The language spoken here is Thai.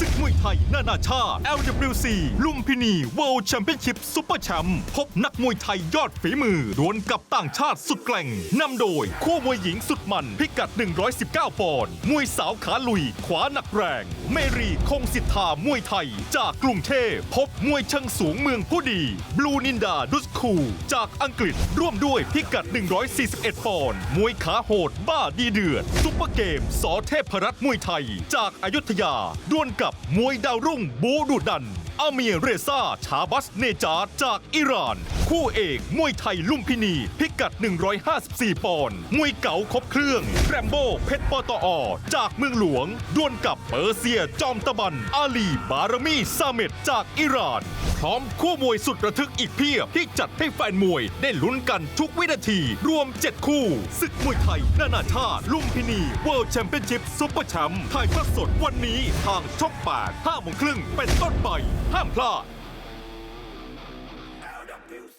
ศึกมวยไทย นานาชาติ LWC ลุมพินี World Championship Super Champ พบนักมวยไทยยอดฝีมือดวลกับต่างชาติสุดแกร่งนำโดย คู่มวยหญิงสุดมันพิกัด 119 ปอนด์มวยสาวขาลุย ขวาหนักแรง เมรีคงสิทธามวยไทย จากกรุงเทพพบมวยเชิงสูงเมืองผู้ดีบลูนินดาดุสคู จากอังกฤษร่วมด้วยพิกัด 141 ปอนด์มวยขาโหด บ้าดีเดือดซุปเปอร์เกมสอเทพรัตน์มวยไทย จากอายุทยาดวลกับมวยดาวรุ่งบูดุดัน อาเมียเรซาชาบัสเนจาจากอิหร่าน คู่เอกมวยไทยลุมพินี พิกัด 154 ปอนด์มวยเก๋าครบเครื่องแรมโบ้เพชรปตอ จากเมืองหลวง ดวลกับเปอร์เซียจอมตะบัน อาลีบารมีซาเมตจากอิหร่าน พร้อมคู่มวยสุดระทึกอีกเพียบ ที่จัดให้แฟนมวยได้ลุ้นกันทุกวินาที รวม 7 คู่ ศึกมวยไทย นานาชาติ ลุมพินี เวิลด์แชมเปี้ยนชิพซุปเปอร์แชมป์ถ่ายทอดสดวันนี้ทางช่อง8 5โมงครึ่งเป็นต้นไป ห้ามพลาด